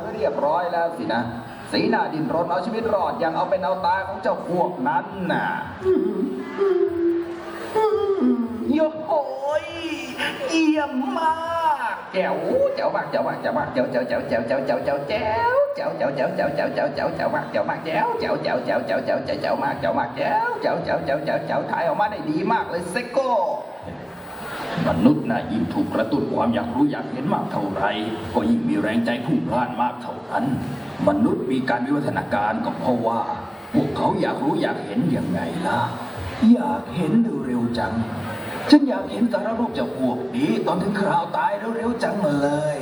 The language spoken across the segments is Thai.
ไว้เรียบร้อยแล้วสินะ สีหน้าดินรนเอาชีวิตรอดอย่างเอาเป็นเอาตายของเจ้าพวกนั้นน่ะโยโอยเยี่ยมมากแจ๋วแจ๋วมากแจ๋วมากแจ๋วมากแจ๋วแจ๋วแจ๋วแจ๋วแจ๋วแจ๋วแจ๋วแจ๋วแจ๋วแจ๋วแจ๋วแจ๋วแจ๋วแจ๋วแจ๋วแจ๋วมากแจ๋วมากแจ๋วแจ๋วแจ๋วแจ๋วแจ๋วแจ๋วแจ๋วมากแจ๋วมากแจ๋วแจ๋วแจ๋วแจ๋วแจ๋วถ่ายออกมาได้ดีมากเลยเซโก้ มนุษย์นะยิ่งถูกกระตุ้นความอยากรู้อยากเห็นมากเท่าไร ก็ยิ่งมีแรงใจพุ่งพล่านมากเท่านั้น มนุษย์มีการวิวัฒนาการก็เพราะว่า พวกเขาอยากรู้อยากเห็นยังไงล่ะ อยากเห็นเร็วๆจัง ฉันอยากเห็นสารรูปจากพวกนี้ตอนถึงคราวตายเร็วๆจังเลย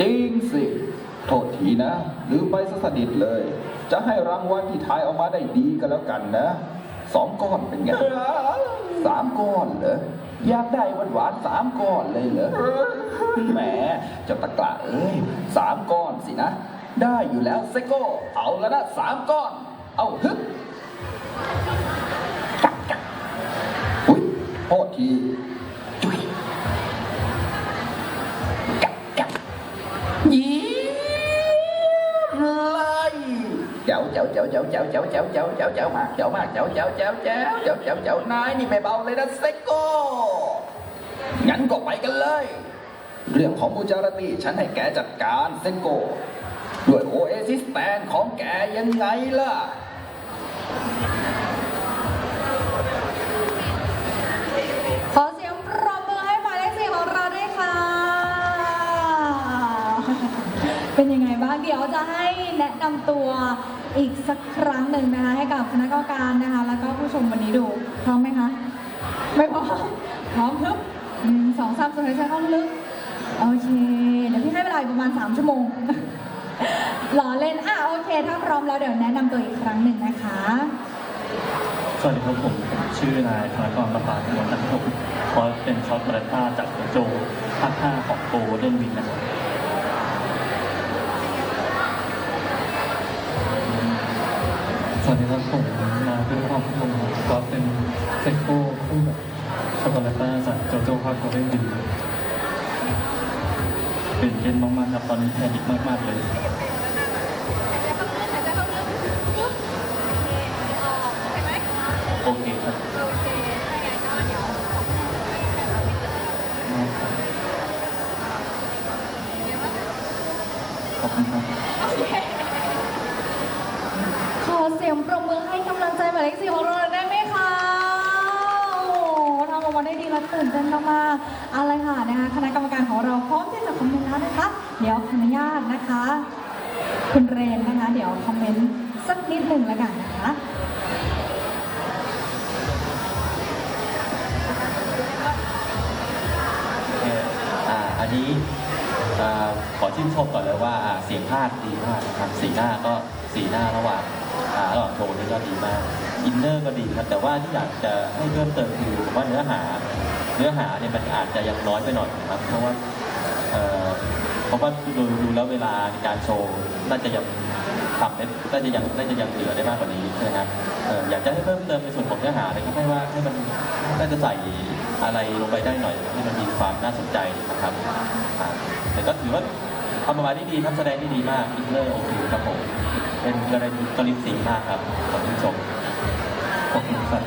จริงสิ โทษทีนะลืมไปซะสนิทเลย จะให้รางวัลที่ทายออกมาได้ดีก็แล้วกันนะ สองก้อนเป็นไงสามก้อนเหรออยากได้หวานหวานสามก้อนเลยเหรอแหมเจ้าตะกละเอ้ยสามก้อนสินะ ได้อยู่แล้วเซโก้เอาแล้วนะสามก้อน เอาฮึบจักจักอุ้ยโทษที เจ้าเจ้าเจ้าเจ้าเจ้าเจ้าเจ้าเจ้าเจ้าเจ้ามากเจ้ามากเจ้าเจ้าเจ้าเจ้าเจ้าเจ้าเจ้านายนี่ไม่เบาเลยนะเซโก้งั้นก็ไปกันเลย เรื่องของมูจารตีฉันให้แกจัดการเซโกด้วยโอเอซิสแตนของแกยังไงล่ะขอเสียงปรบมือให้หมายเลขสี่ของเราด้วยค่ะ เป็นยังไงบ้างเดี๋ยวจะให้ แนะนำตัวอีกสักครั้งหนึ่งนะคะ ให้กับคณะกรรมการนะคะ แล้วก็ผู้ชมวันนี้ดูพร้อมไหมคะ ไม่พร้อมพร้อมครับหนึ่งสองสามสุดท้าใช้ห้องลึกโอเค เดี๋ยวพี่ให้เวลาประมาณ 3 ชั่วโมงหล่อเล่นอะโอเค ถ้าพร้อมแล้วเดี๋ยวแนะนำตัวอีกครั้งหนึ่งนะคะ สวัสดีครับผมชื่อนายธนกรประปาหัวนักผมคอเป็นคอสบาร์ต้าจากโจภาค5ของโกลเด้นวินนะครับ ดีครับผมมาเป็นความผมคอสเป็นเซ็กโก้คู่กับคอสบาร์ต้าจากโจโจ้ภาคโกลเด้นวินเป็นเต้นมากๆครับตอนนี้แพนิคมากๆเลยโอเคครับขอบคุณครับ ขอเสียงปรบมือให้กำลังใจหมายเลขสี่ของเราหน่อยได้ไหมคะโอ้โหทำออกมาได้ดีและตื่นเต้นมากๆเอาเลยค่ะนะคะคณะกรรมการของเราพร้อมที่จะคอมเมนต์แล้วนะคะ เดี๋ยวขออนุญาตนะคะ คุณเรนนะคะ เดี๋ยวคอมเมนต์สักนิดหนึ่งแล้วกันนะคะเอ่ออ่าอันนี้อ่าขอชื่นชมก่อนเลยว่าอ่าเสียงภาคดีมากนะครับสีหน้าก็สีหน้าระหว่างาระหว่างโชว์นี่ก็ดีมาก อินเนอร์ก็ดีครับ แต่ว่าที่อยากจะให้เพิ่มเติมคือผมว่าเนื้อหา เนื้อหาเนี่ยมันอาจจะยังน้อยไปหน่อยครับ เพราะว่าเพราะว่าดูดูแล้วเวลาในการโชว์น่าจะยังทำได้น่าจะยังน่าจะยังเหลือได้มากกว่านี้นะครับอยากจะให้เพิ่มเติมในส่วนของเนื้อหาเลยครับให้ว่าให้มันน่าจะใส่อะไรลงไปได้หน่อยให้มันมีความน่าสนใจนะครับแต่ก็ถือว่า ทำออกมาได้ดีครับแสดงได้ดีมากอินเนอร์โอเคครับผมเป็นกรณีกรณีสีมากครับขอบคุณชมขอบคุณครับ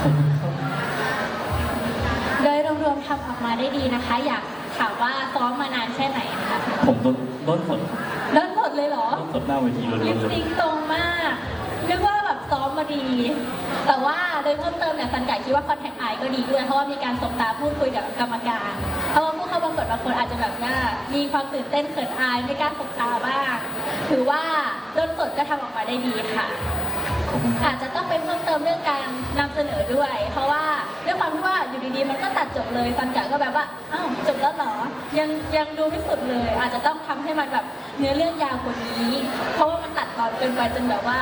ขอบคุณครับโดยรวมๆทำออกมาได้ดีนะคะ อยากถามว่าซ้อมมานานแค่ไหนนะคะผมโดนโดนฝนเล่นสดเลยเหรอโดนฝนหน้าเวทีล้ลิวนปๆเลซิยงค์ตรงมากนึกว่าแบบซ้อมมา ดี แต่ว่าโดยเพิ่มเติมเนี่ยสันไก่คิดว่าคอนแทคไอก็ดีด้วย เพราะว่ามีการสบตาพูดคุยกับกรรมการ เพราะว่าผู้เข้าประกวดบางคนอาจจะแบบว่ามีความตื่นเต้นเขินอายไม่กล้าสบตาบ้างถือว่าเล่นสดก็ทำออกมาได้ดีค่ะ อาจจะต้องเป็นเพิ่มเติมเรื่องการนำเสนอด้วย เพราะว่าด้วยความที่ว่าอยู่ดีๆ มันก็ตัดจบเลยซันกะก็แบบว่าอ้าวจบแล้วเหรอ ยังยังดูไม่สุดเลย อาจจะต้องทำให้มันแบบเนื้อเรื่องยาวกว่านี้ เพราะว่ามันตัดตอนเกินไปจนแบบว่า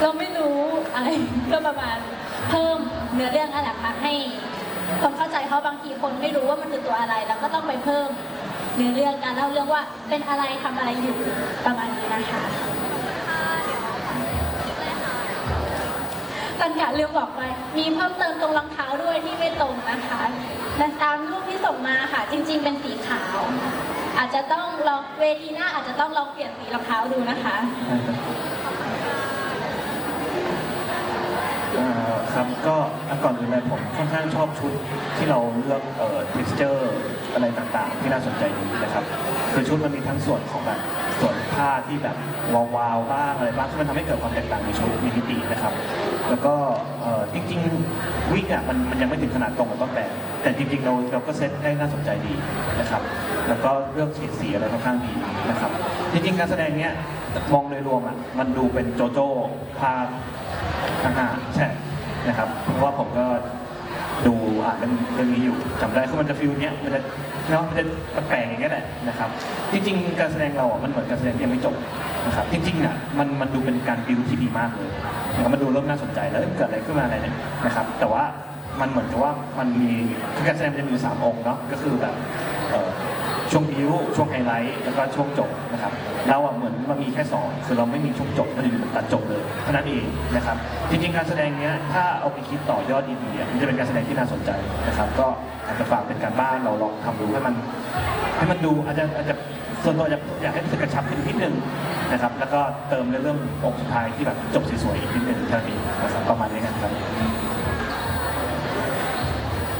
เราไม่รู้อะไร ก็ประมาณเพิ่มเนื้อเรื่องนั่นแหละค่ะให้ความเข้าใจเพราบางทีคนไม่รู้ว่ามันคือตัวอะไร แล้วก็ต้องไปเพิ่มเนื้อเรื่องการเล่าเรื่องว่าเป็นอะไรทำอะไรอยู่ประมาณนี้นะคะตันกะลืมบอกไป มีเพิ่มเติมตรงรองเท้าด้วยที่ไม่ตรงนะคะและตามรูปที่ส่งมาค่ะ จริง ๆ เป็นสีขาว อาจจะต้องลองเวทีหน้าอาจจะต้องลองเปลี่ยนสีรองเท้าดูนะคะ เอ่อ ครับก็ก่อนอื่นเลยผมค่อนข้างชอบชุดที่เราเลือกเอ่อ texture อะไรต่างๆ ที่น่าสนใจดีนะครับคือชุดมันมีทั้งส่วนของแบบส่วนผ้าที่แบบวาวๆบ้างอะไรบ้างที่มันทำให้เกิดความแตกต่างในชุดมีมิตินะครับ แล้วก็เอ่อจริงๆวิกอะมันมันยังไม่ถึงขนาดตรงกับต้นแบบแต่จริงๆเราเราก็เซตได้น่าสนใจดีนะครับ แล้วก็เลือกเฉดสีอะไรค่อนข้างดีนะครับ จริงๆการแสดงเนี้ยมองโดยรวมอะมันดูเป็นโจโจ้ภาพอ่าฮะใช่ นะครับ เพราะว่าผมก็ดูอ่านเรื่องเรื่องนี้อยู่จำได้คือมันจะฟิลเนี้ยมันจะเนาะมันจะแปลกๆอย่างเงี้ยแหละนะครับ จริง ๆ การแสดงเราอะมันเหมือนการแสดงที่ยังไม่จบนะครับ จริงๆอะมันมันดูเป็นการบิวที่ดีมากเลยนะครับมันดูเริ่มน่าสนใจแล้วเอ้ยเกิดอะไรขึ้นมาอะไรเนี่ยนะครับ แต่ว่ามันเหมือนกับว่ามันมีคือการแสดงมันจะมีอยู่สามองค์เนาะก็คือแบบ ช่วงบิวช่วงไฮไลท์แล้วก็ช่วงจบนะครับเราอะเหมือนมันมีแค่สองคือเราไม่มีช่วงจบมันอยู่ตัดจบเลยเท่านั้นเองนะครับจริงๆการแสดงเนี้ยถ้าเอาไปคิดต่อยอดดีๆมันจะเป็นการแสดงที่น่าสนใจนะครับก็อาจจะฝากเป็นการบ้านเราลองทำดูให้มันให้มันดูอาจจะอาจจะส่วนตัวจะอยากให้รู้สึกกระชับขึ้นนิดนึงนะครับแล้วก็เติมในเรื่ององค์สุดท้ายที่แบบจบสวยๆอีกนิดนึงเท่านี้นะครับประมาณนี้กันครับ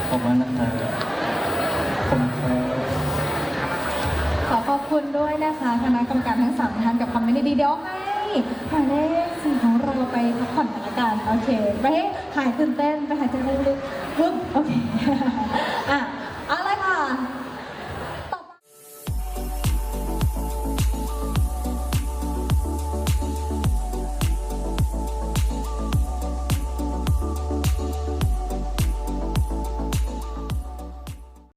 ขอบคุณนะครับผมครับ อขอบคุณด้วยนะคะคณะกรรมการทั้งสามท่านกับคำไม่ดีเดี๋ยวให้หมายเลขสี่ของเราไปพักผ่อนกันละกันโอเค ไปให้หายตื่นเต้นไปหายใจลึกๆปึ๊บโอเคอะ